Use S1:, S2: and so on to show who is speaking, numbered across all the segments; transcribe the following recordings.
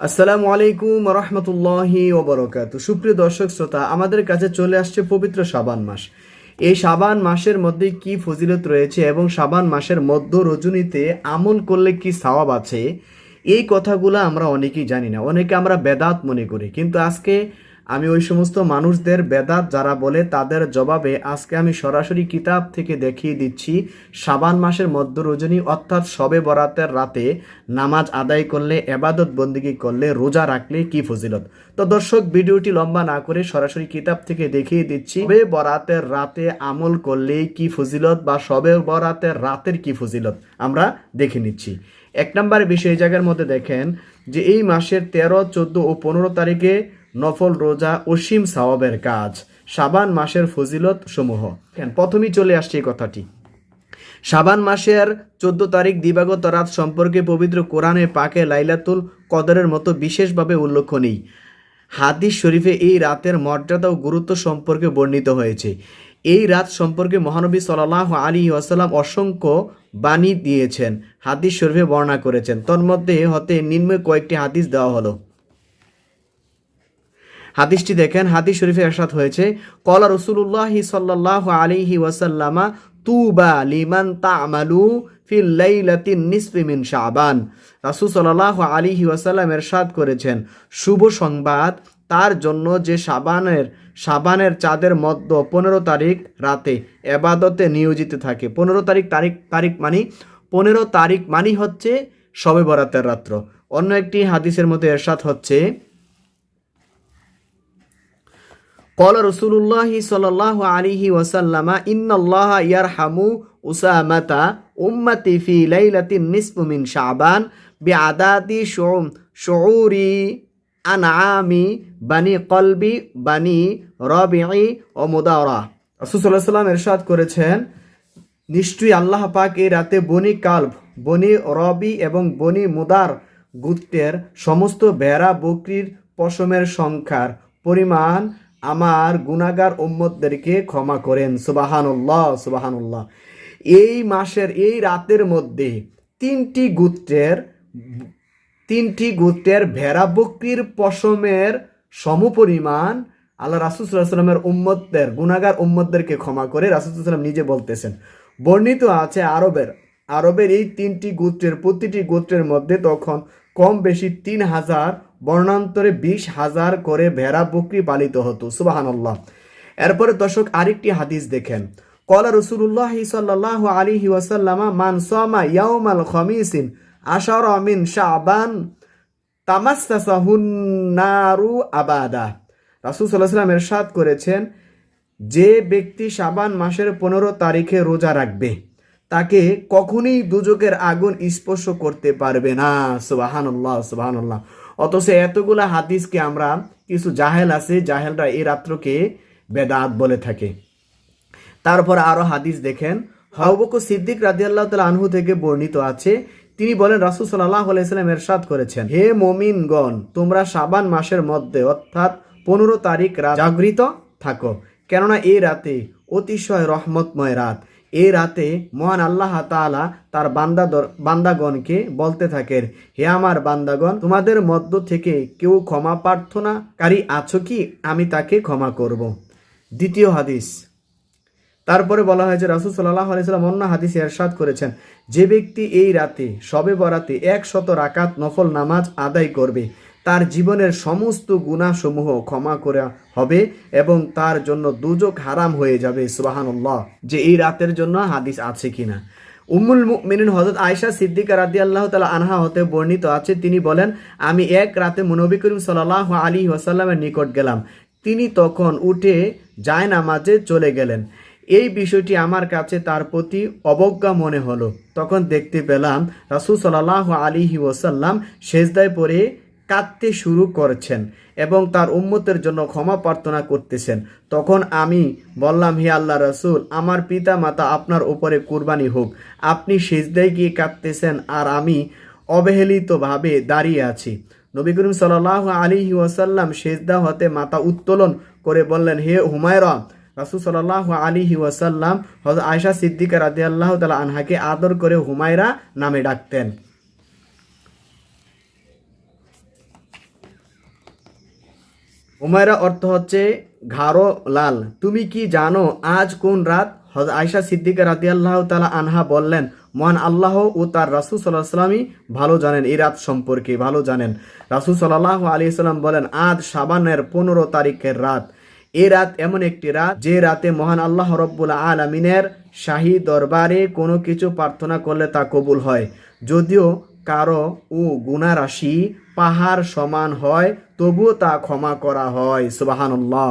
S1: আসসালামু আলাইকুম রহমতুল্লাহি ওবরকাত। সুপ্রিয় দর্শক, শ্রোতা, আমাদের কাছে চলে আসছে পবিত্র সাবান মাস। এই সাবান মাসের মধ্যে কি ফজিলত রয়েছে এবং সাবান মাসের মধ্য রজনীতে আমল করলে কি সওয়াব আছে? এই কথাগুলো আমরা অনেকেই জানি না। অনেকে আমরা বেদাত মনে করি। কিন্তু আজকে আমি ওই সমস্ত মানুষদের বেদাত যারা বলে তাদের জবাবে আজকে আমি সরাসরি কিতাব থেকে দেখিয়ে দিচ্ছি। সাবান মাসের মধ্য রজনী অর্থাৎ সবে বরাতের রাতে নামাজ আদায় করলে, এবাদত বন্দিগি করলে, রোজা রাখলে কি ফজিলত? তো দর্শক, ভিডিওটি লম্বা না করে সরাসরি কিতাব থেকে দেখিয়ে দিচ্ছি। সবে বরাতের রাতে আমল করলে কি ফজিলত বা সবে বরাতের রাতের কি ফজিলত? আমরা দেখে নিচ্ছি। এক নম্বর বিষয় জায়গার মধ্যে দেখেন যে এই মাসের তেরো, চোদ্দ ও পনেরো তারিখে নফল রোজা অসীম সাওয়াবের কাজ সাবান মাসের ফজিলত সমূহ। প্রথমেই চলে আসছে এই কথাটি। সাবান মাসের চোদ্দ তারিখ দিবাগত রাত সম্পর্কে পবিত্র কোরআনে পাকে লাইলাতুল কদরের মতো বিশেষভাবে উল্লেখ নেই হাদিস শরীফে এই রাতের মর্যাদা ও গুরুত্ব সম্পর্কে বর্ণিত হয়েছে। এই রাত সম্পর্কে মহানবী সাল্লাহ আলী ওয়াসাল্লাম অসংখ্য বাণী দিয়েছেন, হাদিস শরীফে বর্ণনা করেছেন। তন্মধ্যে হতে নিম্ন কয়েকটি হাদিস দেওয়া হলো। হাদিসটি দেখেন, হাদিস শরীফে এরশাদ হয়েছে, কলা রসুল্লাহ সাল্লাহ আলিহি ওয়াসাল্লামা, তুবা লিমান তামালু মিন শাবান। রাসূল সাল্লাল্লাহু আলাইহি ওয়াসাল্লাম এরশাদ করেছেন, শুভ সংবাদ তার জন্য যে সাবানের সাবানের চাঁদের মধ্য পনেরো তারিখ রাতে এবাদতে নিয়োজিত থাকে। পনেরো তারিখ তারিখ তারিখ মানি, পনেরো তারিখ মানি হচ্ছে শবে বরাতের রাত্র। অন্য একটি হাদিসের মধ্যে এরশাদ হচ্ছে কল রসুল্লাহ সাল্লাহ আলিহি ওসাল্লামা ইন্নআল্লাহ ইয়ারহামু উসামাতা উম্মাতি ফি লাইলাতিন নিসফুমিন শাবান বি আদাতি শোম শৌরি আনামি বানি কলবি বানি রবি ও মুদাওরা রসুল্লাহ সাল্লাম এরশাদ করেছেন, নিশ্চয়ই আল্লাহ পাক এই রাতে বনি কাল্ভ বনি রবি এবং বনি মুদার গুপ্তের সমস্ত ভেড়া বকরির পশমের সংখ্যার পরিমাণ আমার গুনাগার উম্মতদেরকে ক্ষমা করেন। সুবাহানুল্লাহ সুবাহানুল্লাহ। এই মাসের, এই রাতের মধ্যে তিনটি গুত্রের, তিনটি গোত্রের ভেড়া বকরির পশমের সমপরিমাণ আল্লাহ রাসুসাল্লামের উম্মতদের গুনাগার উম্মতদেরকে ক্ষমা করে রাসুসাল্লাম নিজে বলতেছেন। বর্ণিত আছে আরবের আরবের এই তিনটি গোত্রের প্রতিটি গোত্রের মধ্যে তখন কম বেশি তিন হাজার, বর্ণান্তরে বিশ হাজার করে ভেড়া বকরি পালিত হতো। সুবাহান্লাহ এরপরে দর্শক আরেকটি হাদিস দেখেন। কলা রসুল্লাহ সাল্লাহ আলিহি ওয়াসাল্লামা, মান সামা ইয়াউমাল খমিসিন আশার মিন শাবান তামাস্তাসাহুন্নারু আবাদা। রাসুল সাল্লাহ সাল্লাম এরশাদ করেছেন, যে ব্যক্তি শাবান মাসের পনেরো তারিখে রোজা রাখবে তাকে কখনই দুযোগের আগুন স্পর্শ করতে পারবে না। সুবাহানুল্লাহ সুবাহানুল্লাহ। অথচ এতগুলা হাদিসকে আমরা, কিছু জাহেল আছে, জাহেলরা এই রাত্রকে বেদাত বলে থাকে। তারপর আরও হাদিস দেখেন হাউবকু সিদ্দিক রাজি আল্লাহ তালা আনহু থেকে বর্ণিত আছে, তিনি বলেন, রাসুল সাল্লাহ আলাইসাল্লাম এরশাদ করেছেন, হে মমিনগণ, তোমরা সাবান মাসের মধ্যে, অর্থাৎ পনেরো তারিখ রাত জাগৃত থাকো। কেননা এই রাতে অতিশয় রহমতময় রাত। এই রাতে মহান আল্লাহ তাআলা তার বান্দা বান্দাগণকে বলতে থাকেন, হে আমার বান্দাগণ, তোমাদের মধ্য থেকে কেউ ক্ষমা প্রার্থনাকারী আছো কি? আমি তাকে ক্ষমা করব। দ্বিতীয় হাদিস। তারপরে বলা হয়েছে রাসুল সাল্লাহ আলাইসাল্লাম অন্য হাদিস এরশাদ করেছেন, যে ব্যক্তি এই রাতে, সবে বরাতে একশত রাকাত নফল নামাজ আদায় করবে তার জীবনের সমস্ত গুণাসমূহ ক্ষমা করা হবে এবং তার জন্য দুজক হারাম হয়ে যাবে, সুবাহানুল্লাহ। যে এই রাতের জন্য হাদিস আছে কিনা? উম্মুল মুমিনিন হজরত আয়সা সিদ্দিকা রাদি আল্লাহ তালা আনহা হতে বর্ণিত আছে। তিনি বলেন, আমি এক রাতে মুনবী করিম সাল্লাহ আলী ওয়াসাল্লামের নিকট গেলাম। তিনি তখন উঠে যায় নামাজে চলে গেলেন। এই বিষয়টি আমার কাছে তার প্রতি অবজ্ঞা মনে হলো। তখন দেখতে পেলাম রাসুল সাল্লাহ আলী ওসাল্লাম সেজদায় পরে কাঁদতে শুরু করছেন এবং তার উম্মতের জন্য ক্ষমা প্রার্থনা করতেছেন। তখন আমি বললাম, হে আল্লাহ রসুল, আমার পিতা মাতা আপনার উপরে কুরবানি হোক। আপনি সেজদায় গিয়ে কাঁদতেছেন আর আমি অবহেলিতভাবে দাঁড়িয়ে আছি। নবী করিম সাল্লাহ আলী ওয়াসাল্লাম সেজদা হতে মাথা উত্তোলন করে বললেন, হে হুমায়রা, রাসুল সাল্লাহ আলী ওয়াসাল্লাম হজরত আয়সা সিদ্দিকা রাদি আল্লাহ তালা আনহাকে আদর করে হুমায়রা নামে ডাকতেন। উমায়রা অর্থ হচ্ছে, ঘাড়ো লাল। তুমি কি জানো, আজ কোন রাত? আয়সা সিদ্দিকা রাতি আল্লাহ তালা আনহা বললেন, মহান আল্লাহ ও তার রাসুল সাল্লাহ সাল্লামই ভালো জানেন, এই রাত সম্পর্কে ভালো জানেন। রাসুল সাল্লাহ আলী সাল্লাম বলেন, আজ সাবানের পনেরো তারিখের রাত। এ রাত এমন একটি রাত, যে রাতে মহান আল্লাহ রব্বুল আলমিনের শাহী দরবারে কোনো কিছু প্রার্থনা করলে তা কবুল হয়। যদিও কারও ও গুণারাশি পাহাড় সমান হয়, তবুও তা ক্ষমা করা হয়। সুবাহান্লাহ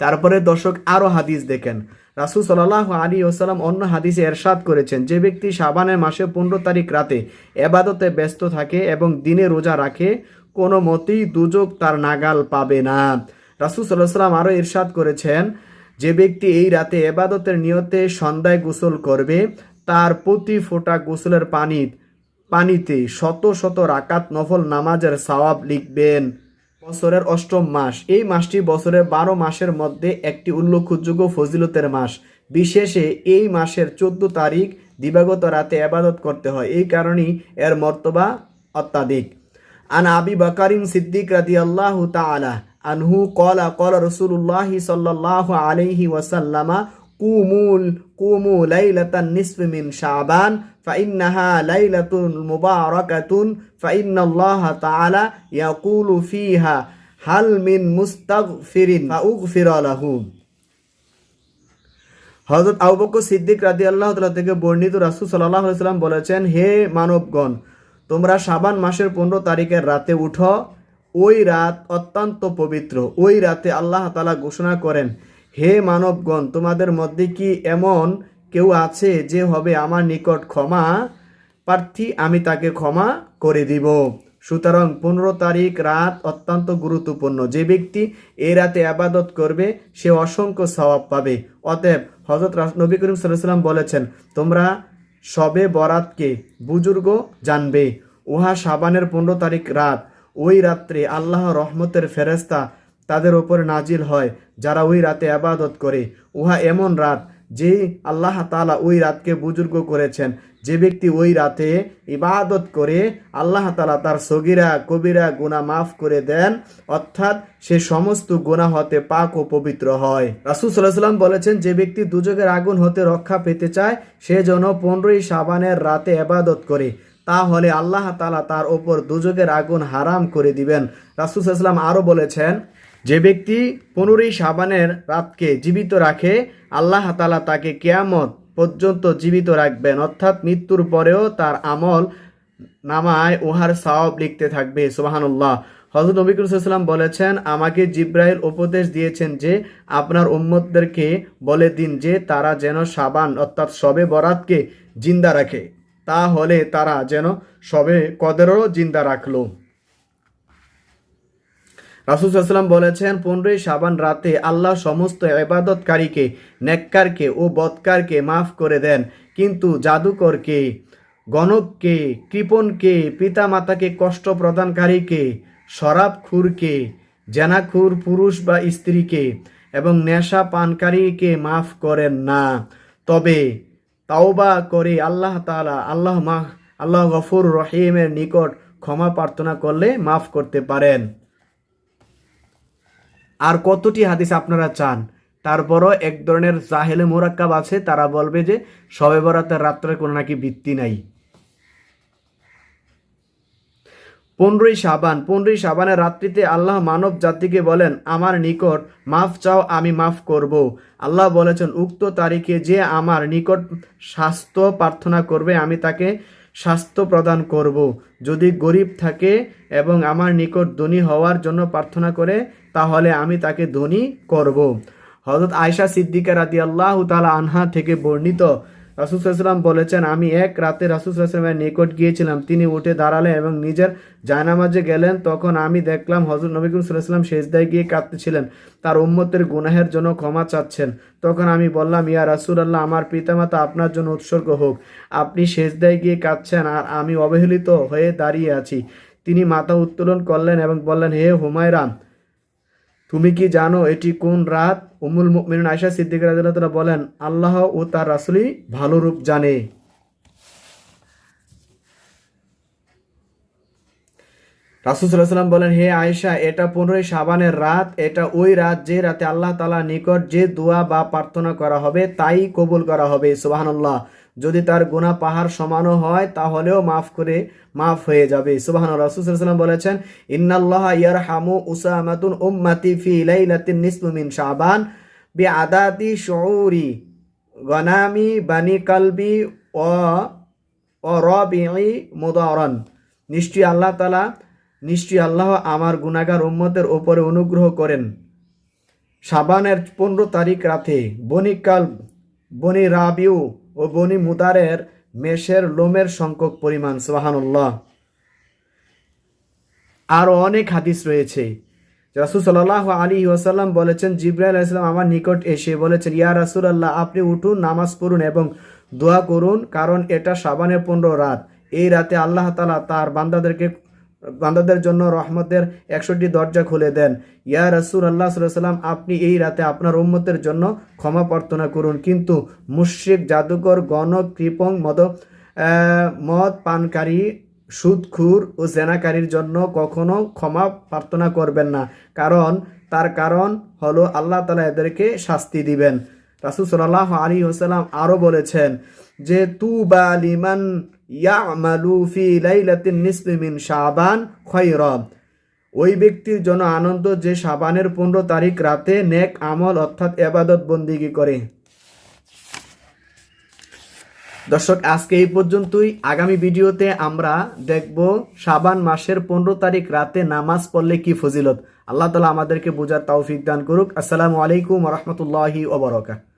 S1: তারপরে দর্শক আরও হাদিস দেখেন। রাসুল সাল্লাহ আলী ওসালাম অন্য হাদিসে এরশাদ করেছেন, যে ব্যক্তি সাবানের মাসে পনেরো তারিখ রাতে এবাদতে ব্যস্ত থাকে এবং দিনে রোজা রাখে, কোনো মতেই দুযোগ তার নাগাল পাবে না। রাসুল সাল্লাহ সাল্লাম আরও ইরশাদ করেছেন, যে ব্যক্তি এই রাতে এবাদতের নিয়তে সন্ধ্যায় গোসল করবে, তার প্রতি ফোটা গোসলের পানি পানিতে শত শত রাকাত নফল নামাজের সওয়াব লিখবেন বছরের অষ্টম মাস। এই মাসটি বছরের বারো মাসের মধ্যে একটি উল্লেখযোগ্য ফজিলতের মাস। বিশেষে এই মাসের চোদ্দ তারিখ দিবাগত রাতে আবাদত করতে হয়। এই কারণেই এর মর্তবা অত্যাধিক। আন আবি বাকারিম সিদ্দিক রাদি আল্লাহ তালা আনহু কলা কলা রসুল্লাহ সাল্লাহ আলাইহি ওয়াসাল্লামা কুমুল, কুমু লাইলাতান নিসফি মিন শাবান, ফাইন্নাহা লাইলাতুল মুবারাকাতুন, ফাইন্নাল্লাহ তাআলা ইয়াকুলু ফিহা, হাল মিন মুস্তাগফিরিন ফাউগফির লাহু। হজরত আবুবক্কর সিদ্দিক রাদি আল্লাহ থেকে বর্ণিত রাসুল সাল্লাহ সাল্লাম বলেছেন, হে মানবগণ, তোমরা সাবান মাসের পনেরো তারিখের রাতে উঠো। ওই রাত অত্যন্ত পবিত্র। ওই রাতে আল্লাহ তাআলা ঘোষণা করেন হে মানবগণ, তোমাদের মধ্যে কি এমন কেউ আছে যে হবে আমার নিকট ক্ষমা? প্রার্থী, আমি তাকে ক্ষমা করে দিব। সুতরাং পনেরো তারিখ রাত অত্যন্ত গুরুত্বপূর্ণ। যে ব্যক্তি এই রাতে আবাদত করবে, সে অসংখ্য সওয়াব পাবে। অতএব হজরত নবী করিম সাল্লাম বলেছেন, তোমরা সবে বরাতকে বুজুর্গ জানবে। উহা সাবানের পনেরো তারিখ রাত। ওই রাত্রে আল্লাহ রহমতের ফেরেস্তা তাদের ওপরে নাজিল হয়। যারা ওই রাতে আবাদত করে, উহা এমন রাত যে আল্লাহ তালা ওই রাতকে বুজুর্গ করেছেন। যে ব্যক্তি ওই রাতে ইবাদত করে, আল্লাহ তালা তার সগিরা, কবিরা গুণা মাফ করে দেন, অর্থাৎ সে সমস্ত গুণা হতে পাক ও পবিত্র হয়। রাসুল সাল্লাহ সাল্লাম বলেছেন, যে ব্যক্তি দুযোগের আগুন হতে রক্ষা পেতে চায়, সে যেন পনেরোই সাবানের রাতে আবাদত করে। তাহলে আল্লাহ তালা তার ওপর দুযোগের আগুন হারাম করে দিবেন। রাসুল সাল্লাম আরও বলেছেন যে ব্যক্তি পনেরোই সাবানের রাতকে জীবিত রাখে, আল্লাহ তালা তাকে কেয়ামত পর্যন্ত জীবিত রাখবেন। অর্থাৎ মৃত্যুর পরেও তার আমল নামায় উহার সওয়াব লিখতে থাকবে। সুবাহানুল্লাহ। হজরত নবী সাল্লাম বলেছেন, আমাকে জিব্রাইল উপদেশ দিয়েছেন যে, আপনার উম্মতদেরকে বলে দিন যে, তারা যেন সাবান অর্থাৎ সবে বরাতকে জিন্দা রাখে। তাহলে তারা যেন সবে কদেরও জিন্দা রাখল। রাসুসাল্লাম বলেছেন, পনেরোই সাবান রাতে আল্লাহ সমস্ত এবাদতকারীকে নেককারকে ও বৎকারকে মাফ করে দেন। কিন্তু জাদুকরকে, গণককে, কৃপণকে, পিতামাতাকে, কষ্ট প্রদানকারীকে, শরাবখুরকে, জেনাখুর পুরুষ বা স্ত্রীকে এবং নেশা পানকারীকে মাফ করেন না। তবে তাওবা করে আল্লাহ তালা আল্লাহ মাহ আল্লাহ গফুর রহিমের নিকট ক্ষমা প্রার্থনা করলে মাফ করতে পারেন। আর কতটি হাদিস আপনারা চান? তারপরও এক ধরনের জাহেলে মোরাক্কাব আছে, তারা বলবে যে সবে বরাতের রাত্রে কোনো নাকি ভিত্তি নাই। পনেরোই সাবান পনেরোই সাবানের রাত্রিতে আল্লাহ মানব জাতিকে বলেন, আমার নিকট মাফ চাও, আমি মাফ করব। আল্লাহ বলেছেন, উক্ত তারিখে যে আমার নিকট স্বাস্থ্য প্রার্থনা করবে, আমি তাকে স্বাস্থ্য প্রদান করব। যদি গরিব থাকে এবং আমার নিকট ধনী হওয়ার জন্য প্রার্থনা করে, তাহলে আমি তাকে ধনী করব। হজরত আয়সা সিদ্দিকা রাদি আল্লাহ তালা আনহা থেকে বর্ণিত রাসুসাল্লাম বলেছেন, আমি এক রাতে রাসুসাল্লামের নিকট গিয়েছিলাম। তিনি উঠে দাঁড়ালেন এবং নিজের জায়নামাজে গেলেন। তখন আমি দেখলাম হজরত নবী সাল্লাম শেষদায় গিয়ে কাঁদতেছিলেন। তার উম্মতের গুনাহের জন্য ক্ষমা চাচ্ছেন। তখন আমি বললাম, ইয়া রাসুলাল্লাহ, আমার পিতামাতা আপনার জন্য উৎসর্গ হোক। আপনি শেষদায় গিয়ে কাঁদছেন আর আমি অবহেলিত হয়ে দাঁড়িয়ে আছি। তিনি মাথা উত্তোলন করলেন এবং বললেন, হে হুমায়রাম তুমি কি জানো এটি কোন রাত? উমুল মিন আয়সা সিদ্দিক রাদিয়াল্লাহু বলেন, আল্লাহ ও তার রাসুলি ভালো রূপ জানে। রাসুসাল্লাম বলেন, হে আয়েশা, এটা পনেরোই সাবানের রাত, এটা ওই রাত যে রাতে আল্লাহ তালা নিকট যে দোয়া বা প্রার্থনা করা হবে, তাই কবুল করা হবে। সুবাহান্লাহ যদি তার গুণা পাহাড় সমানও হয়, তাহলেও মাফ করে, মাফ হয়ে যাবে। সুবাহান বলেছেন, ইন্নাল্লাহ ইয়ার হামু উসামাতুন উম্মাতি ফি লাইলাতিন নিসফু মিন শাবান বি আদাতি শৌরি গনামি বানি কালবি ও রবিই মুদারন। নিশ্চয়ই আল্লাহ তালা নিশ্চয়ই আল্লাহ আমার গুনাগার উম্মতের ওপরে অনুগ্রহ করেন। সাবানের পনেরো তারিখ রাতে বনি কাল বনি রাবিউ ও বনি মুদারের মেষের লোমের সংখ্যক পরিমাণ সোহানুল্লাহ আরও অনেক হাদিস রয়েছে। রাসুল সাল্লাহ আলী ওসাল্লাম বলেছেন, জিব্রাইল ইসলাম আমার নিকট এসে বলেছেন, ইয়া রাসুল আল্লাহ আপনি উঠুন, নামাজ পড়ুন এবং দোয়া করুন, কারণ এটা সাবানের পনেরো রাত। এই রাতে আল্লাহ তালা তার বান্দাদেরকে বান্দাদের জন্য রহমতের একশোটি দরজা খুলে দেন। ইয়া রাসুল আল্লাহ সাল্লাম আপনি এই রাতে আপনার উম্মতের জন্য ক্ষমা প্রার্থনা করুন। কিন্তু মুশ্রিক, জাদুকর গণ কৃপং মদ মদ পানকারী, সুদখুর ও জেনাকারীর জন্য কখনো ক্ষমা প্রার্থনা করবেন না। কারণ, তার কারণ হলো আল্লাহ তালা এদেরকে শাস্তি দিবেন। রাসুল সাল্লাহ আলী হোসালাম আরও বলেছেন যে তু বা লিমান ইয়ামালু ফি লাইলাতিন নিসফি মিন শাবান খয়রা ওই ব্যক্তির জন্য আনন্দ যে সাবানের পনেরো তারিখ রাতে নেক আমল অর্থাৎ এবাদত বন্দিগি করে। দর্শক, আজকে এই পর্যন্তই। আগামী ভিডিওতে আমরা দেখব শাবান মাসের পনেরো তারিখ রাতে নামাজ পড়লে কি ফজিলত। আল্লাহ তালা আমাদেরকে বোঝার তৌফিক দান করুক। আসসালামু আলাইকুম রহমতুল্লাহি ওবরকাত